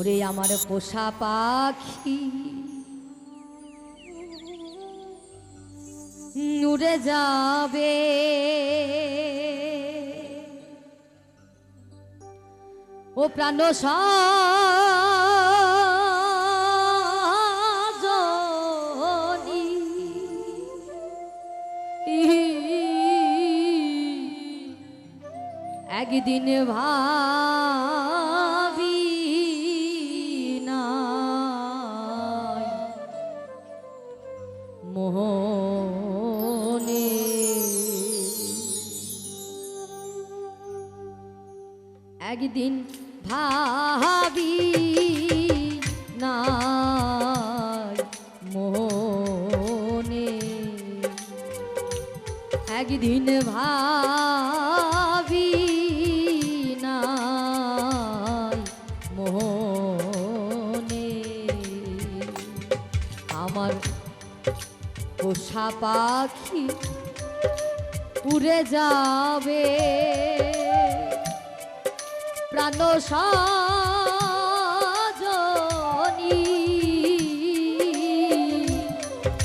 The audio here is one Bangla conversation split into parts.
ওরে আমার পোষা পাখি। উড়ে যাবে। ও প্রাণ একদিন ভাবি মোহনে। একদিন ভাবি নাই মোহনে। একদিন ভাবি নাই মোহনে। আমার পোষা পাখি উড়ে যাবে। প্রাণ সাজনি।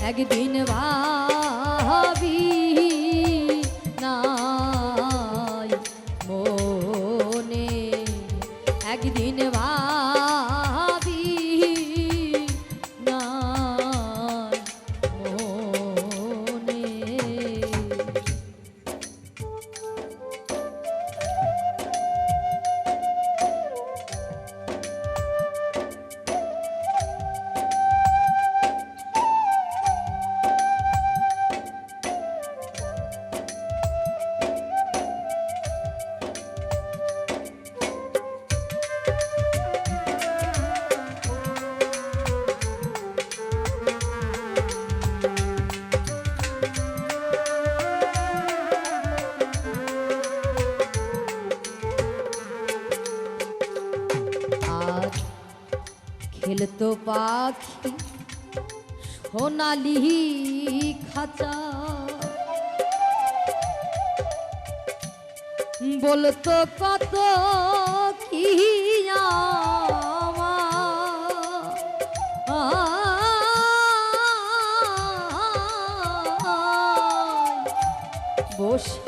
একদিন ভাবি খেলতো পাখি সোনালি খাঁচা। বলতো কত কি বসে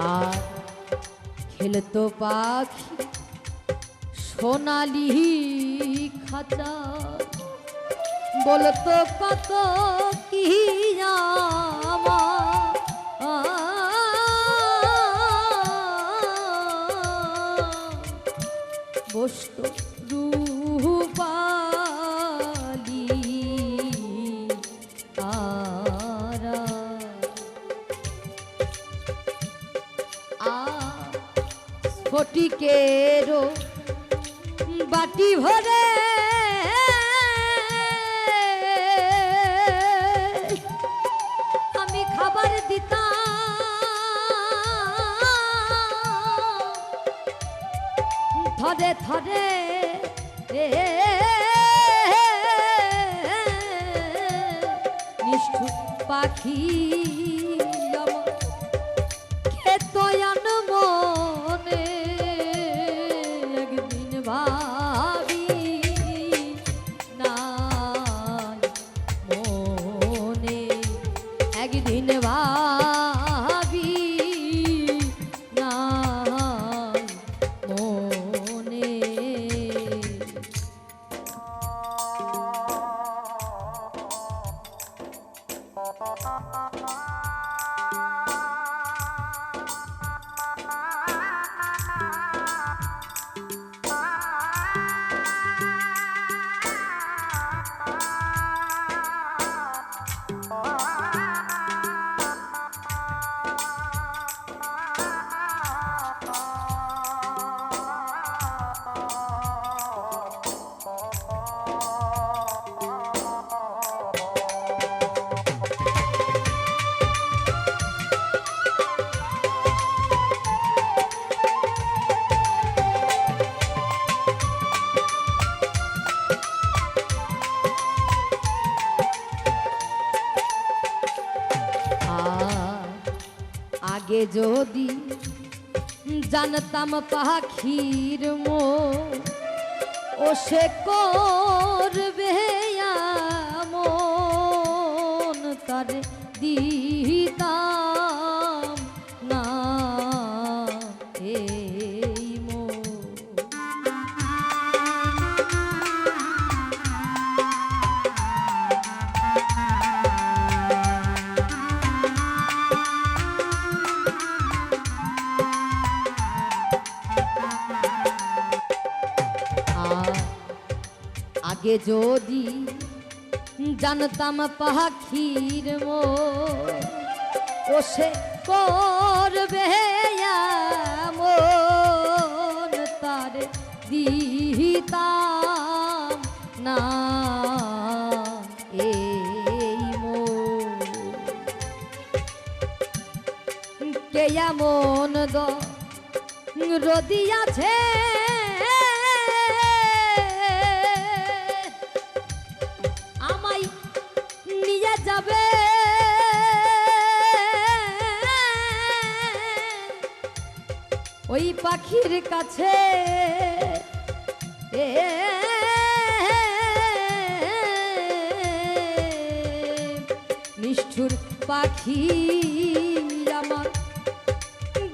আর খেলতো পাখি সোনালি খাঁচা। বলতো কত কি বসত ফটিকেরও বাটি ভরে। আমি খাবার দিতাম। থরে থরে নিষ্ঠু পাখি খেতয়ান আগে যদি জানতাম পাখির মো ও সে করবে মন তার দিতাম আগে যদি জানতাম পাখির মো ও সে করবে মন তার দিতাম না এই মন কে এমন দ রদিয়াছে যাবে। ওই পাখির কাছে এ নিষ্ঠুর পাখি আমার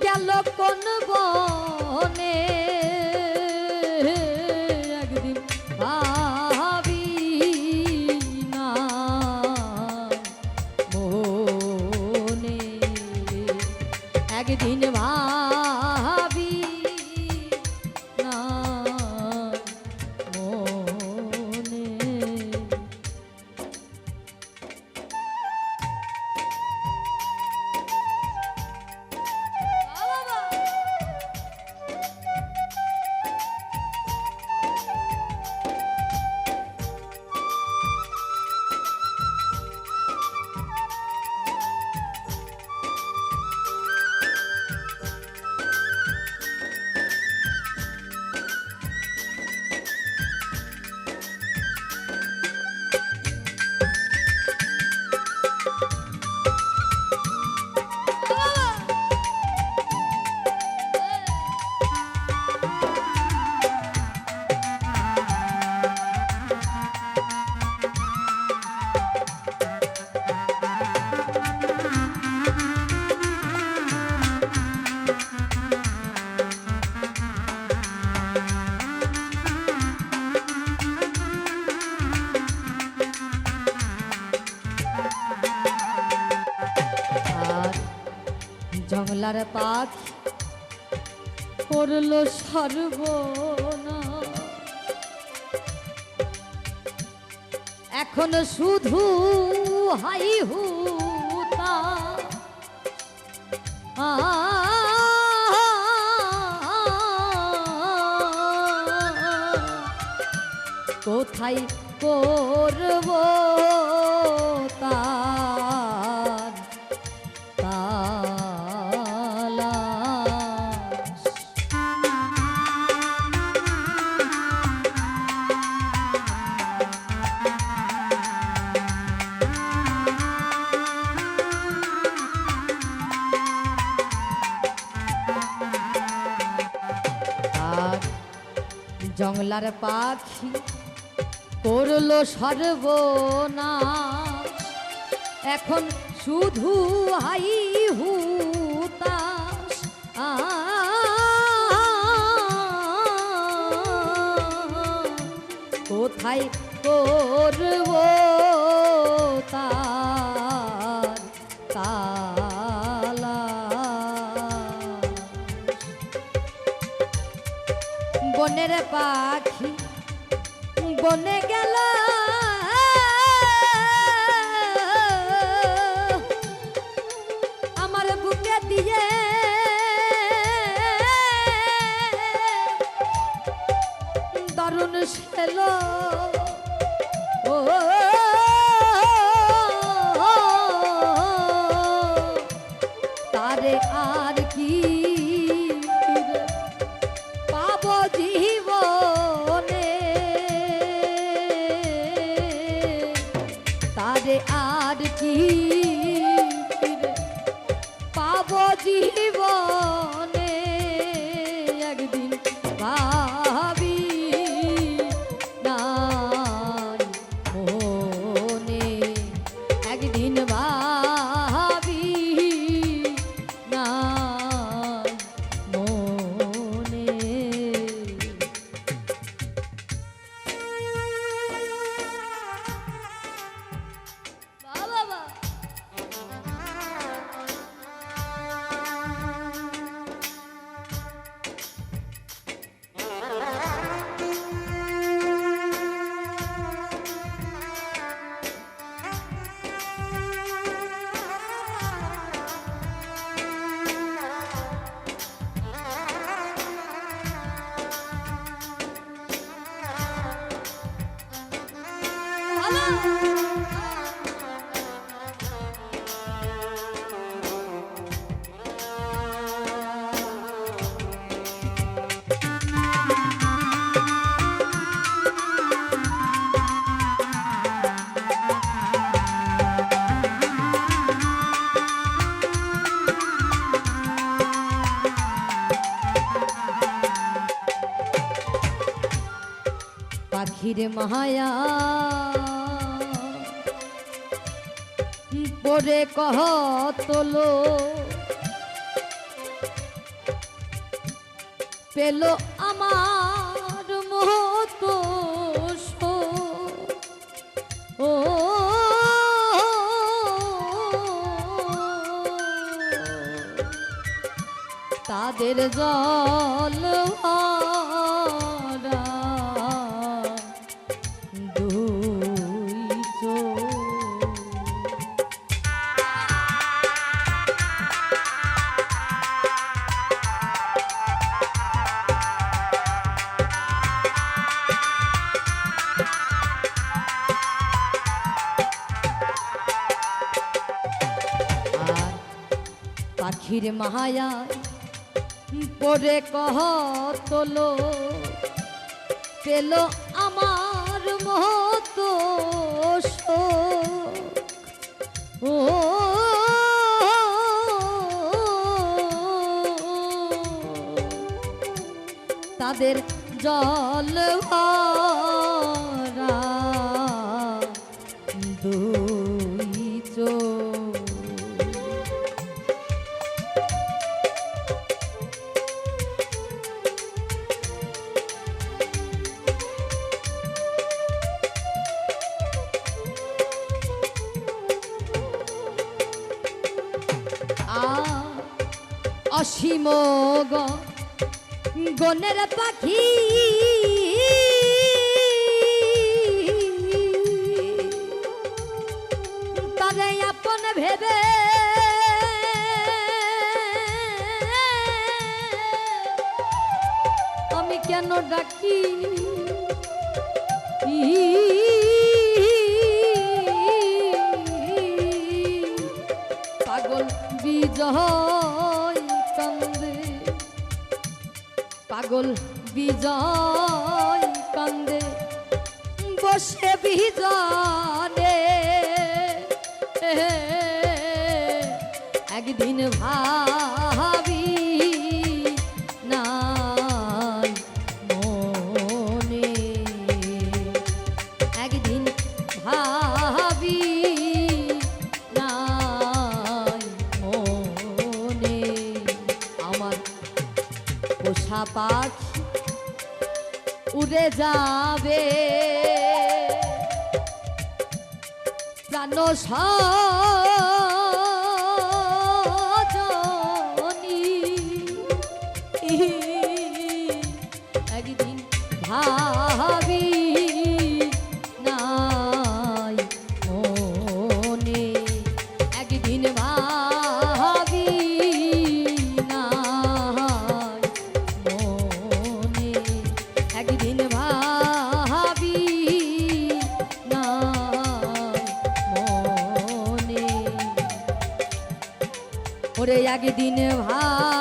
গেল কোন বনে? একদিন ভাবি করল সর্বনা। এখন শুধু হাই হুতা। কোথায় করব তার জংলার পাখি করল সর্বনা এখন শুধু হাই হুতাশ। আ কোথায় করব তার বনের পাখি বনে গেল। আমার বুকে দিয়ে দারুণ ছিল পাখির মায়া। পরে কহ তোলো। পেল আমার মতো ও তাদের জল পাখির মায়া পরে কহ তোলো পেল আমার মতো। ও তাদের জল ভরা গনের পাখি। তারে আপন ভেবে আমি কেন ডাকি? পাগল বিজয়। পাগল বিজয় কান্দে বসে বিজনে একদিন ভাবি পাখি উড়ে যাবে। প্রাণ একদিন ভাবি